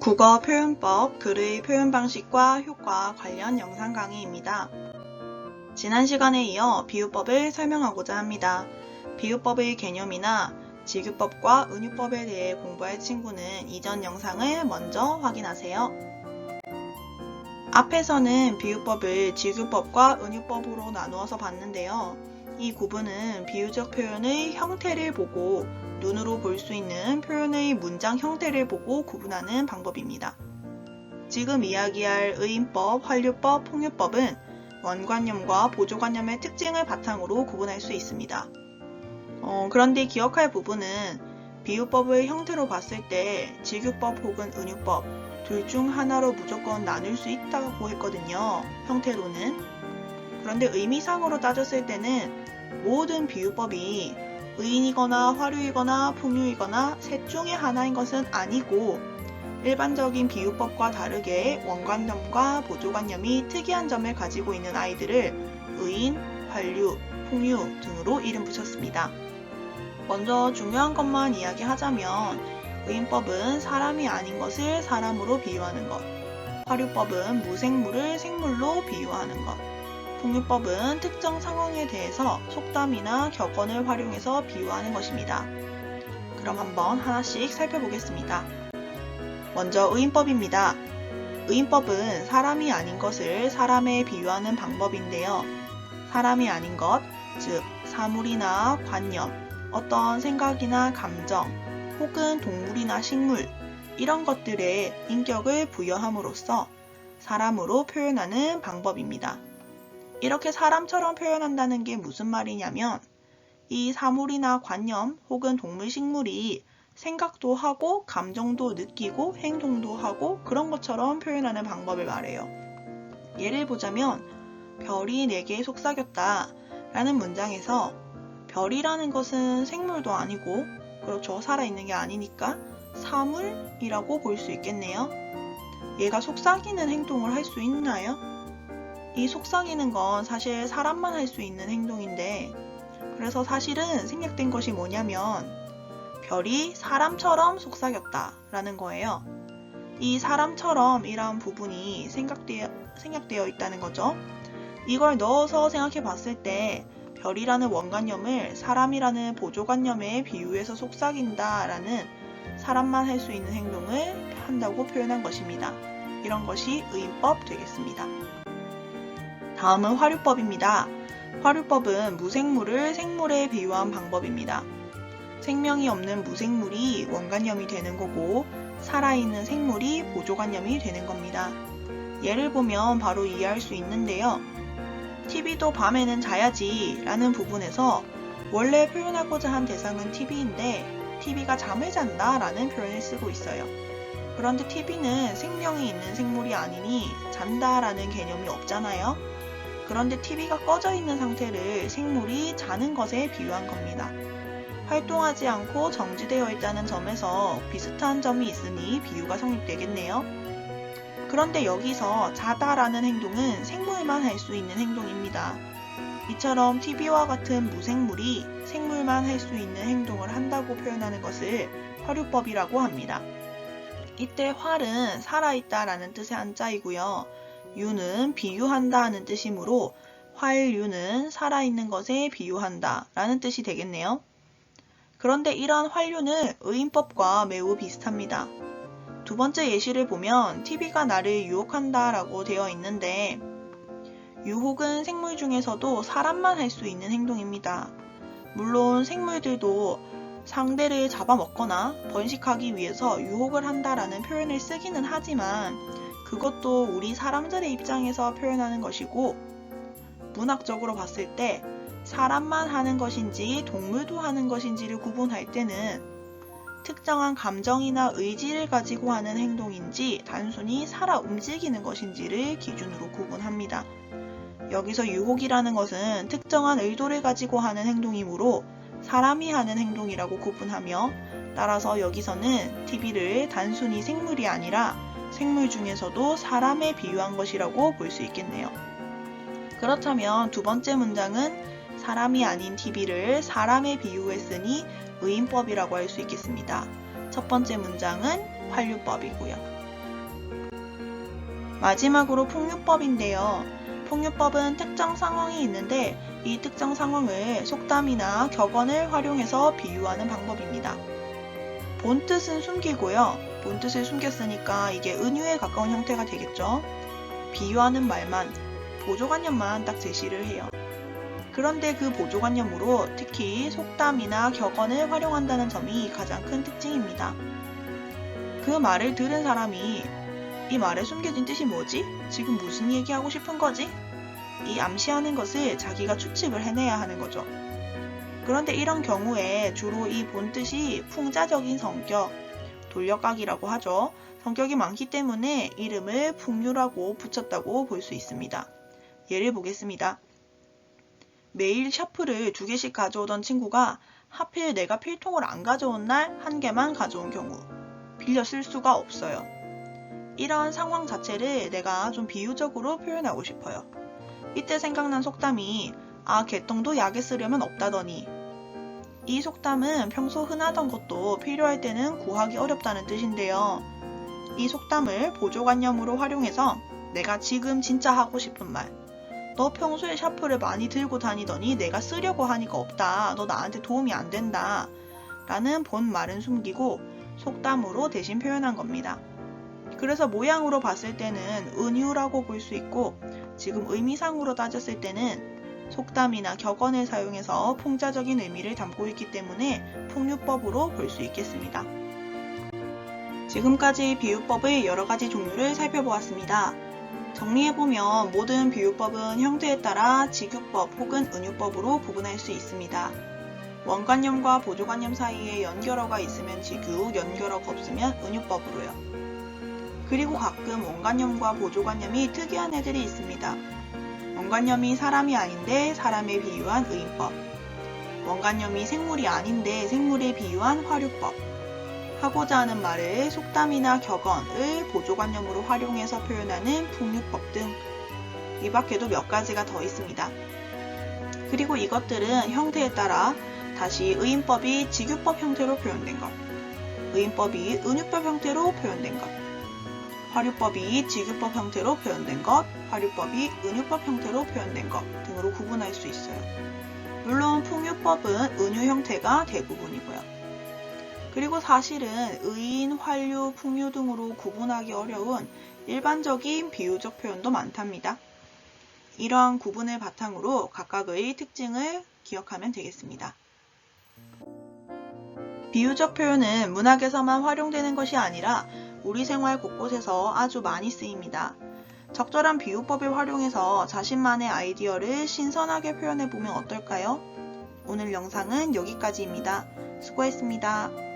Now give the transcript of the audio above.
국어 표현법 글의 표현 방식과 효과 관련 영상 강의입니다. 지난 시간에 이어 비유법을 설명하고자 합니다. 비유법의 개념이나 지규법과 은유법에 대해 공부할 친구는 이전 영상을 먼저 확인하세요. 앞에서는 비유법을 지규법과 은유법으로 나누어서 봤는데요. 이 구분은 비유적 표현의 형태를 보고 눈으로 볼 수 있는 표현의 문장 형태를 보고 구분하는 방법입니다. 지금 이야기할 의인법, 활류법, 풍유법은 원관념과 보조관념의 특징을 바탕으로 구분할 수 있습니다. 어, 그런데 기억할 부분은 비유법의 형태로 봤을 때 지규법 혹은 은유법 둘 중 하나로 무조건 나눌 수 있다고 했거든요. 형태로는. 그런데 의미상으로 따졌을 때는 모든 비유법이 의인이거나 화류이거나 풍류이거나 셋 중에 하나인 것은 아니고 일반적인 비유법과 다르게 원관념과 보조관념이 특이한 점을 가지고 있는 아이들을 의인, 환류, 풍류 등으로 이름 붙였습니다. 먼저 중요한 것만 이야기하자면 의인법은 사람이 아닌 것을 사람으로 비유하는 것, 화류법은 무생물을 생물로 비유하는 것, 풍류법은 특정 상황에 대해서 속담이나 격언을 활용해서 비유하는 것입니다. 그럼 한번 하나씩 살펴보겠습니다. 먼저 의인법입니다. 의인법은 사람이 아닌 것을 사람에 비유하는 방법인데요. 사람이 아닌 것, 즉 사물이나 관념, 어떤 생각이나 감정, 혹은 동물이나 식물, 이런 것들에 인격을 부여함으로써 사람으로 표현하는 방법입니다. 이렇게 사람처럼 표현한다는 게 무슨 말이냐면 이 사물이나 관념 혹은 동물 식물이 생각도 하고 감정도 느끼고 행동도 하고 그런 것처럼 표현하는 방법을 말해요. 예를 보자면 별이 내게 속삭였다 라는 문장에서 별이라는 것은 생물도 아니고 그렇죠 살아있는 게 아니니까 사물이라고 볼 수 있겠네요. 얘가 속삭이는 행동을 할 수 있나요? 이 속삭이는 건 사실 사람만 할 수 있는 행동인데 그래서 사실은 생략된 것이 뭐냐면 별이 사람처럼 속삭였다 라는 거예요. 이 사람처럼 이란 부분이 생각되어, 생략되어 있다는 거죠. 이걸 넣어서 생각해 봤을 때 별이라는 원관념을 사람이라는 보조관념에 비유해서 속삭인다 라는 사람만 할 수 있는 행동을 한다고 표현한 것입니다. 이런 것이 의인법 되겠습니다. 다음은 화류법입니다. 화류법은 무생물을 생물에 비유한 방법입니다. 생명이 없는 무생물이 원관념이 되는 거고 살아있는 생물이 보조관념이 되는 겁니다. 예를 보면 바로 이해할 수 있는데요. TV도 밤에는 자야지 라는 부분에서 원래 표현하고자 한 대상은 TV인데 TV가 잠을 잔다 라는 표현을 쓰고 있어요. 그런데 TV는 생명이 있는 생물이 아니니 잔다 라는 개념이 없잖아요. 그런데 TV가 꺼져 있는 상태를 생물이 자는 것에 비유한 겁니다. 활동하지 않고 정지되어 있다는 점에서 비슷한 점이 있으니 비유가 성립되겠네요. 그런데 여기서 자다라는 행동은 생물만 할 수 있는 행동입니다. 이처럼 TV와 같은 무생물이 생물만 할 수 있는 행동을 한다고 표현하는 것을 화류법이라고 합니다. 이때 활은 살아있다라는 뜻의 한자이고요. 유는 비유한다 하는 뜻이므로 활유는 살아있는 것에 비유한다 라는 뜻이 되겠네요. 그런데 이러한 활류는 의인법과 매우 비슷합니다. 두 번째 예시를 보면 TV가 나를 유혹한다 라고 되어 있는데 유혹은 생물 중에서도 사람만 할 수 있는 행동입니다. 물론 생물들도 상대를 잡아먹거나 번식하기 위해서 유혹을 한다라는 표현을 쓰기는 하지만 그것도 우리 사람들의 입장에서 표현하는 것이고 문학적으로 봤을 때 사람만 하는 것인지 동물도 하는 것인지를 구분할 때는 특정한 감정이나 의지를 가지고 하는 행동인지 단순히 살아 움직이는 것인지를 기준으로 구분합니다. 여기서 유혹이라는 것은 특정한 의도를 가지고 하는 행동이므로 사람이 하는 행동이라고 구분하며 따라서 여기서는 TV를 단순히 생물이 아니라 생물 중에서도 사람에 비유한 것이라고 볼 수 있겠네요. 그렇다면 두 번째 문장은 사람이 아닌 TV를 사람에 비유했으니 의인법이라고 할 수 있겠습니다. 첫 번째 문장은 활류법이고요. 마지막으로 풍류법인데요. 풍류법은 특정 상황이 있는데 이 특정 상황을 속담이나 격언을 활용해서 비유하는 방법입니다. 본 뜻은 숨기고요. 본 뜻을 숨겼으니까 이게 은유에 가까운 형태가 되겠죠. 비유하는 말만, 보조관념만 딱 제시를 해요. 그런데 그 보조관념으로 특히 속담이나 격언을 활용한다는 점이 가장 큰 특징입니다. 그 말을 들은 사람이 이 말에 숨겨진 뜻이 뭐지? 지금 무슨 얘기하고 싶은 거지? 이 암시하는 것을 자기가 추측을 해내야 하는 거죠. 그런데 이런 경우에 주로 이 본뜻이 풍자적인 성격, 돌려각이라고 하죠. 성격이 많기 때문에 이름을 풍류라고 붙였다고 볼 수 있습니다. 예를 보겠습니다. 매일 샤프를 두 개씩 가져오던 친구가 하필 내가 필통을 안 가져온 날 한 개만 가져온 경우 빌려 쓸 수가 없어요. 이런 상황 자체를 내가 좀 비유적으로 표현하고 싶어요. 이때 생각난 속담이 아 개똥도 약에 쓰려면 없다더니 이 속담은 평소 흔하던 것도 필요할 때는 구하기 어렵다는 뜻인데요. 이 속담을 보조관념으로 활용해서 내가 지금 진짜 하고 싶은 말. 너 평소에 샤프를 많이 들고 다니더니 내가 쓰려고 하니까 없다. 너 나한테 도움이 안 된다. 라는 본 말은 숨기고 속담으로 대신 표현한 겁니다. 그래서 모양으로 봤을 때는 은유라고 볼 수 있고 지금 의미상으로 따졌을 때는 속담이나 격언을 사용해서 풍자적인 의미를 담고 있기 때문에 풍류법으로 볼 수 있겠습니다. 지금까지 비유법의 여러 가지 종류를 살펴보았습니다. 정리해보면 모든 비유법은 형태에 따라 직유법 혹은 은유법으로 구분할 수 있습니다. 원관념과 보조관념 사이에 연결어가 있으면 직유, 연결어가 없으면 은유법으로요. 그리고 가끔 원관념과 보조관념이 특이한 애들이 있습니다. 원관념이 사람이 아닌데 사람에 비유한 의인법. 원관념이 생물이 아닌데 생물에 비유한 화류법. 하고자 하는 말을 속담이나 격언을 보조관념으로 활용해서 표현하는 풍류법 등. 이 밖에도 몇 가지가 더 있습니다. 그리고 이것들은 형태에 따라 다시 의인법이 직유법 형태로 표현된 것, 의인법이 은유법 형태로 표현된 것, 화류법이 직유법 형태로 표현된 것, 화류법이 은유법 형태로 표현된 것 등으로 구분할 수 있어요. 물론 풍유법은 은유 형태가 대부분이고요. 그리고 사실은 의인, 환류, 풍유 등으로 구분하기 어려운 일반적인 비유적 표현도 많답니다. 이러한 구분을 바탕으로 각각의 특징을 기억하면 되겠습니다. 비유적 표현은 문학에서만 활용되는 것이 아니라 우리 생활 곳곳에서 아주 많이 쓰입니다. 적절한 비유법을 활용해서 자신만의 아이디어를 신선하게 표현해보면 어떨까요? 오늘 영상은 여기까지입니다. 수고했습니다.